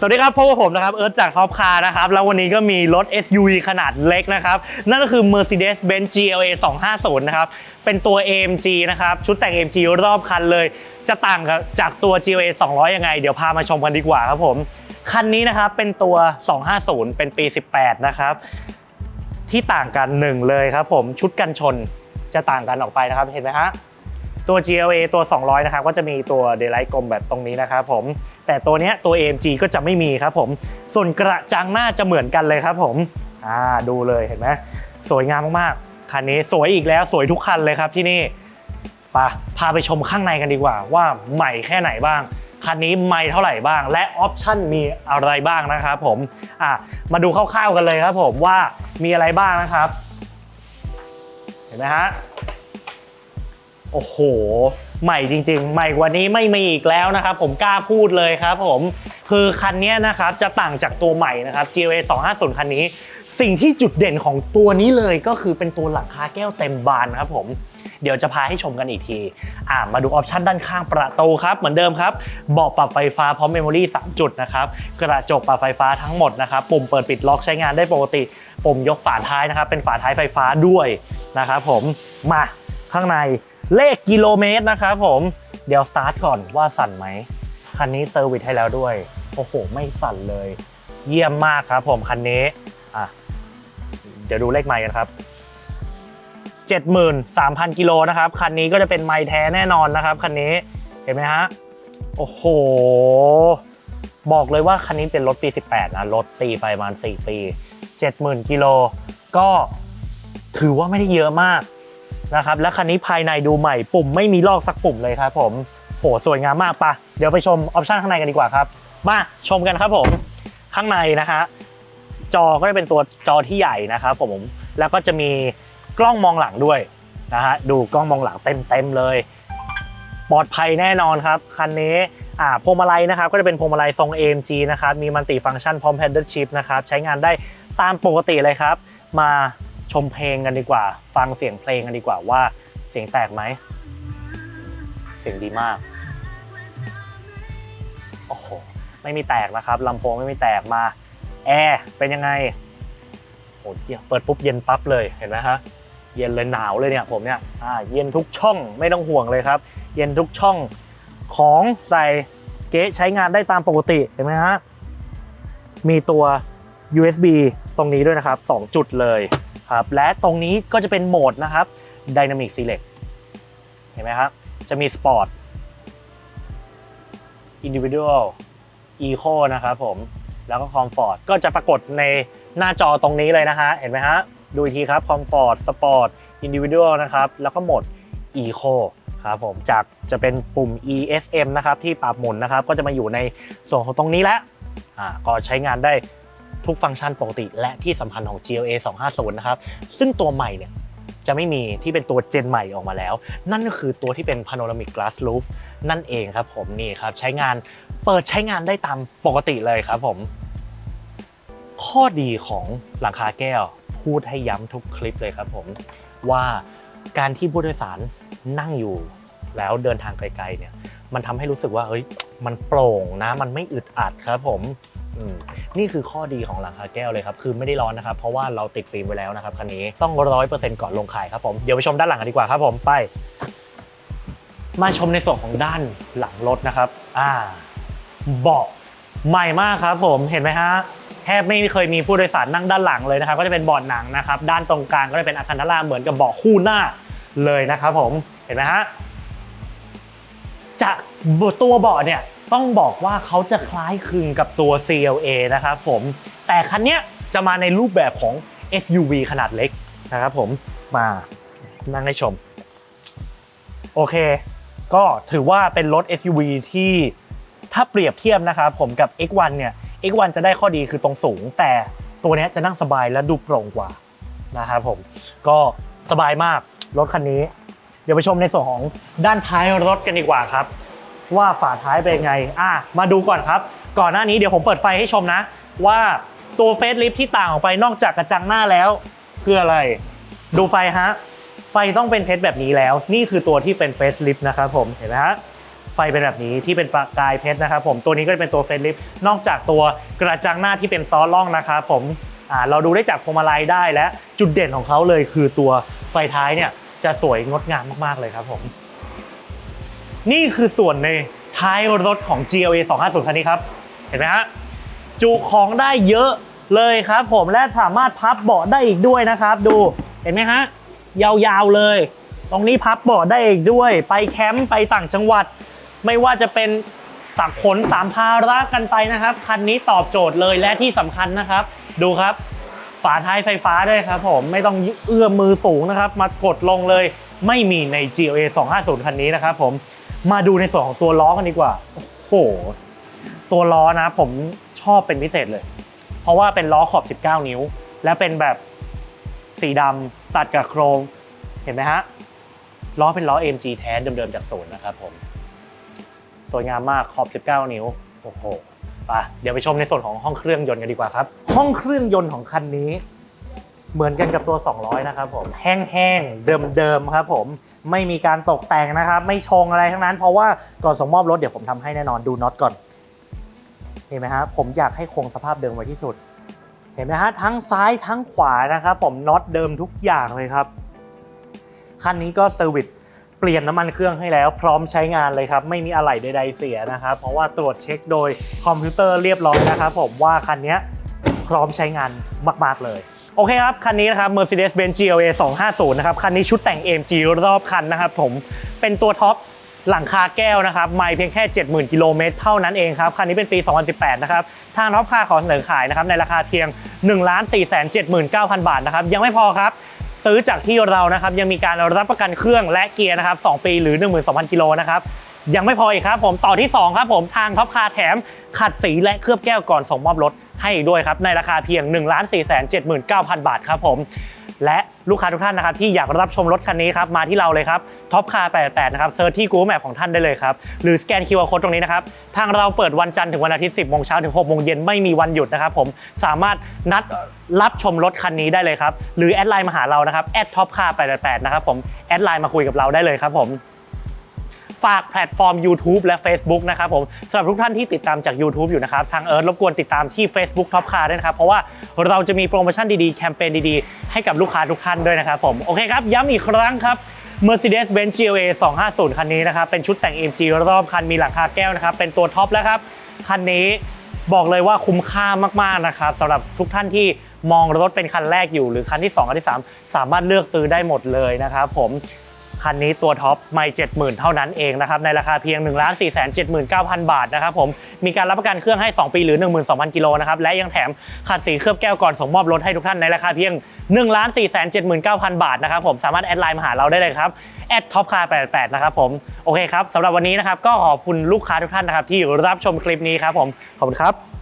สวัสดีครับพบกับผมนะครับเอิร์ธจากท็อปคาร์นะครับแล้ววันนี้ก็มีรถ SUV ขนาดเล็กนะครับนั่นก็คือ Mercedes-Benz GLA 250นะครับเป็นตัว AMG นะครับชุดแต่ง AMG รอบคันเลย จะต่างกับจากตัว GLA 200 ยังไง เดี๋ยวพามาชมกันดีกว่าครับผม คันนี้นะครับเป็นตัว 250 เป็นปี 18 นะครับ ที่ต่างกันหนึ่งเลยครับผมชุดกันชนจะต่างกันออกไปนะครับเห็นไหมฮะ ตัว GLA ตัว 200 นะครับก็จะมีตัวเดลไลท์กลมแบบตรงนี้นะครับผม แต่ตัวเนี้ยตัว AMG ก็จะไม่มีครับผม ส่วนกระจังหน้าจะเหมือนกันเลยครับผมอ่าดูเลยเห็นไหมสวยงามมากๆ คันนี้สวยอีกแล้วสวยทุกคันเลยครับที่นี่ปะพาไปชมข้างในกันดีกว่า ว่าใหม่แค่ไหนบ้าง คันนี้ไม่เท่าไหร่บ้าง และออปชั่นมีอะไรบ้างนะครับผมอะมาดูคร่าวๆกันเลยครับผมว่ามีอะไรบ้างนะครับ เห็นไหมฮะ โอ้โห ใหม่จริง ๆ ใหม่กว่านี้ไม่มีอีกแล้วนะครับ ผมกล้าพูดเลยครับผม คือคันนี้นะครับจะต่างจากตัวใหม่นะครับ GLA 250 คันนี้ สิ่งที่จุดเด่นของตัวนี้เลยก็คือเป็นตัวหลังคาแก้วเต็มบานครับผมเดี๋ยวจะพาให้ชมกันอีกที อ่ามาดูออปชันด้านข้างประตูครับ เหมือนเดิมครับเบาะปรับไฟฟ้าพร้อมเมมโมรี่3จุดนะครับ กระจกปรับไฟฟ้าทั้งหมดนะครับ ปุ่มเปิดปิดล็อกใช้งานได้ปกติ ปุ่มยกฝาท้ายนะครับ เป็นฝาท้ายไฟฟ้าด้วยนะครับผม มาข้างใน เลขกิโลเมตรนะครับผมเดี๋ยวสตาร์ทก่อนว่าสั่นไหมคันนี้เซอร์วิสให้แล้วด้วย โอ้โห ไม่สั่นเลย เยี่ยมมากครับผมคันนี้อะเดี๋ยวดูเลขไมล์กันครับ 73,000 กิโลนะครับ คันนี้ก็จะเป็นไมล์แท้แน่นอนนะครับ คันนี้เห็นไหมฮะ โอ้โห บอกเลยว่าคันนี้เป็นรถปี 18 นะ รถตีไปประมาณ 4 ปี 70,000 กิโล ก็ถือว่าไม่ได้เยอะมาก นะครับและคันนี้ภายในดูใหม่ปุ่มไม่มีลอกสักปุ่มเลยครับผมโหสวยงามมากปะเดี๋ยวไปชมออปชันข้างในกันดีกว่าครับ มาชมกันครับผม ข้างในนะฮะจอก็จะเป็นตัวจอที่ใหญ่นะครับผมแล้วก็จะมีกล้องมองหลังด้วยนะฮะดูกล้องมองหลังเต็มๆเลย ปลอดภัยแน่นอนครับคันนี้อ่าพวงมาลัยนะครับก็จะเป็นพวงมาลัยทรง AMG นะครับมีมัลติฟังก์ชันพร้อม Paddle Shift นะครับใช้งานได้ตามปกติเลยครับ มา ชมเพลงกันดีกว่า ฟังเสียงเพลงกันดีกว่าว่าเสียงแตกไหม เสียงดีมาก โอ้โห ไม่มีแตกนะครับลำโพงไม่มีแตกมา แอร์เป็นยังไงโอ้ยเปิดปุ๊บเย็นปั๊บเลยเห็นไหมฮะเย็นเลยหนาวเลยเนี่ยผมเนี่ยอ่าเย็นทุกช่องไม่ต้องห่วงเลยครับ เย็นทุกช่องของใส่เก๊ะใช้งานได้ตามปกติเห็นไหมฮะมีตัว USB ตรงนี้ด้วยนะครับ 2 จุดเลย ครับและตรงนี้ก็จะเป็นโหมดนะครับ Dynamic Select เห็นไหมครับ จะมี Sport Individual Eco นะครับผมแล้วก็ Comfort ก็จะปรากฏในหน้าจอตรงนี้เลยนะฮะเห็นไหมฮะดูอีกทีครับ Comfort Sport Individual นะครับแล้วก็โหมด Eco ครับผมจากจะเป็นปุ่ม ESM นะครับที่ปรับหมุนนะครับ ก็จะมาอยู่ในส่วนของตรงนี้แล้วอ่าก็ใช้งานได้ ทุกฟังก์ชันปกติ และที่สำคัญของ GLA 250นะครับซึ่งตัวใหม่เนี่ยจะไม่มีที่เป็นตัวเจนใหม่ออกมาแล้ว นั่นก็คือตัวที่เป็น Panoramic Glass Roof นั่นเองครับผมนี่ครับใช้งานเปิดใช้งานได้ตามปกติเลยครับผม ข้อดีของหลังคาแก้วพูดให้ย้ำทุกคลิปเลยครับผมว่าการที่ผู้โดยสารนั่งอยู่ แล้วเดินทางไกลๆเนี่ยมันทำให้รู้สึกว่าเอ้ยมันโปร่งนะมันไม่อึดอัดครับผมอืม นี่คือข้อดีของหลังคาแก้วเลยครับ คือไม่ได้ร้อนนะครับ เพราะว่าเราติดฟิล์มไว้แล้วนะครับคันนี้ต้องร้อยเปอร์เซ็นต์ก่อนลงขายครับผม เดี๋ยวไปชมด้านหลังกันดีกว่าครับผมไป มาชมในส่วนของด้านหลังรถนะครับ อ่าเบาะใหม่มากครับผมเห็นไหมฮะแทบไม่เคยมีผู้โดยสารนั่งด้านหลังเลยนะครับ ก็จะเป็นเบาะหนังนะครับ ด้านตรงกลางก็จะเป็นอาคันทาราเหมือนกับเบาะคู่หน้าเลยนะครับผมเห็นไหมฮะ จากตัวเบาะเนี่ยต้องบอกว่าเขาจะคล้ายคลึงกับตัว CLA นะครับผมแต่คันนี้จะมาในรูปแบบของ SUV ขนาดเล็กนะครับผมมานั่งให้ชม โอเค ก็ถือว่าเป็นรถ SUV ที่ถ้าเปรียบเทียบนะครับผมกับ X1 เนี่ย X1 จะได้ข้อดีคือตรงสูง แต่ตัวนี้จะนั่งสบายและดูโปร่งกว่านะครับผมก็สบายมากรถคันนี้ ดี๋ยวไปชมในส่วนของด้านท้ายรถกันดีกว่าครับ ว่าฝาท้ายเป็นไงอะมาดูก่อนครับ ก่อนหน้านี้เดี๋ยวผมเปิดไฟให้ชมนะ ว่าตัวเฟสลิฟที่ต่างออกไปนอกจากกระจังหน้าแล้ว คืออะไร ดูไฟฮะไฟต้องเป็นเพชรแบบนี้แล้ว นี่คือตัวที่เป็นเฟสลิฟนะครับผมเห็นไหมฮะไฟเป็นแบบนี้ที่เป็นประกายเพชรนะครับผมตัวนี้ก็จะเป็นตัวเฟรนลิฟนอกจากตัวกระจังหน้าที่เป็นซอล่องนะครับผมเราดูได้จากพวงมาลัยได้และจุดเด่นของเขาเลยคือตัวไฟท้ายเนี่ย จะสวยงดงามมากๆเลยครับผม นี่คือส่วนในท้ายรถของ GLA 250คันนี้ครับ เห็นไหมฮะจุของได้เยอะเลยครับ ผมและสามารถพับเบาะได้อีกด้วยนะครับ ดูเห็นไหมฮะยาวๆเลย ตรงนี้พับเบาะได้อีกด้วย ไปแคมป์ไปต่างจังหวัด ไม่ว่าจะเป็นสักขนสามภาระกันไปนะครับ คันนี้ตอบโจทย์เลยและที่สำคัญนะครับ ดูครับ ฝาท้ายไฟฟ้าด้วยครับผมไม่ต้องเอื้อมมือสูงนะครับ มากดลงเลยไม่มีใน GLA 250 คันนี้นะครับผมมาดูในส่วนของตัวล้อกันดีกว่า โอ้โห ตัวล้อนะผมชอบเป็นพิเศษเลย เพราะว่าเป็นล้อขอบ 19 นิ้ว และเป็นแบบสีดำตัดกับโครงเห็นไหมฮะล้อเป็นล้อ AMG แท้เดิมๆจากศูนย์นะครับผม สวยงามมากขอบ 19 นิ้ว โอ้โห ไปเดี๋ยวไปชมในส่วนของห้องเครื่องยนต์กันดีกว่าครับ ห้องเครื่องยนต์ของคันนี้ เหมือนกันกับตัว 200 นะครับผมแห้งๆเดิมๆครับผมไม่มีการตกแต่งนะครับ ไม่ชงอะไรทั้งนั้น เพราะว่าก่อนส่งมอบรถเดี๋ยวผมทำให้แน่นอนดูน็อตก่อน เห็นไหมฮะผมอยากให้คงสภาพเดิมไว้ที่สุด เห็นไหมฮะทั้งซ้ายทั้งขวานะครับผมน็อตเดิมทุกอย่างเลยครับคันนี้ก็เซอร์วิส เปลี่ยนน้ำมันเครื่องให้แล้วพร้อมใช้งานเลยครับ ไม่มีอะไหล่ใดๆเสียนะครับ เพราะว่าตรวจเช็คโดยคอมพิวเตอร์เรียบร้อยนะครับผมว่าคันนี้พร้อมใช้งานมาก ๆ เลยโอเคครับ คันนี้นะครับ Mercedes-Benz GLA 250 นะครับ คันนี้ชุดแต่ง AMG รอบคันนะครับผมเป็นตัวท็อปหลังคาแก้วนะครับ ไม่เพียงแค่ 70,000 กิโลเมตรเท่านั้นเองครับ คันนี้เป็นปี 2018 นะครับ ทางท็อปคาขอเสนอขายนะครับ ในราคาเพียง 1 4 7 9 0 0 0 บาทนะครับ ยังไม่พอครับ ซื้อจากที่เรานะครับยังมีการรับประกันเครื่องและเกียร์นะครับ2ปีหรือ 12,000 กิโลนะครับยังไม่พออีกครับผมต่อที่ 2 ครับผมทางท็อปคาแถม ขัดสีและเคลือบแก้วก่อนส่งมอบรถให้ด้วยครับในราคาเพียง 1 4 7 9 0 0 0 บาทครับผมและ ลูกค้าทุกท่านนะครับที่อยากรับชมรถคันนี้ครับมาที่เราเลยครับท็อปคา88 นะครับเซิร์ชที่ Google Map ของท่านได้เลยครับ หรือสแกน QR Code ตรงนี้นะครับ ทางเราเปิดวันจันทร์ถึงวันอาทิตย์ 10โมงเช้าถึง6โมงเย็นไม่มีวันหยุดนะครับผมสามารถนัดรับชมรถคันนี้ได้เลยครับ หรือแอดไลน์มาหาเรานะครับแอดท็อปคา88 นะครับผมแอดไลน์มาคุยกับเราได้เลยครับผม ฝากแพลตฟอร์ม YouTube และ Facebook นะครับผมสำหรับทุกท่านที่ติดตามจาก YouTube อยู่นะครับ ทางเอิร์ธรบกวนติดตามที่ Facebook Top Car ด้วยนะครับ เพราะว่าเราจะมีโปรโมชั่นดีๆ แคมเปญดีๆ ให้กับลูกค้าทุกท่านด้วยนะครับผมโอเคครับ ย้ำอีกครั้งครับ Mercedes-Benz GLA 250 คันนี้นะครับ เป็นชุดแต่ง AMG รอบคันมีหลังคาแก้วนะครับ เป็นตัวท็อปแล้วครับ คันนี้บอกเลยว่าคุ้มค่ามากๆนะครับสำหรับทุกท่านที่มองรถเป็นคันแรกอยู่หรือคันที่ 2 คันที่ 3 สามารถเลือกซื้อได้หมดเลยนะครับผม คันนี้ตัวท็อปไม่ 70,000 เท่านั้นเองนะครับในราคาเพียง 1 4 7 9 0 0 0 บาทนะครับผมมีการรับประกันเครื่องให้ 2 ปีหรือ 12,000 กิโลนะครับและยังแถมขัดสีเคลือบแก้วก่อนส่งมอบรถให้ทุกท่านในราคาเพียง 1 4 7 9 0 0 0 บาทนะครับผมสามารถแอดไลน์มาหาเราได้เลยครับแอดท็อปคาร์88นะครับผมโอเคครับสำหรับวันนี้นะครับก็ขอบคุณลูกค้าทุกท่านนะครับที่รับชมคลิปนี้ครับผมขอบคุณครับ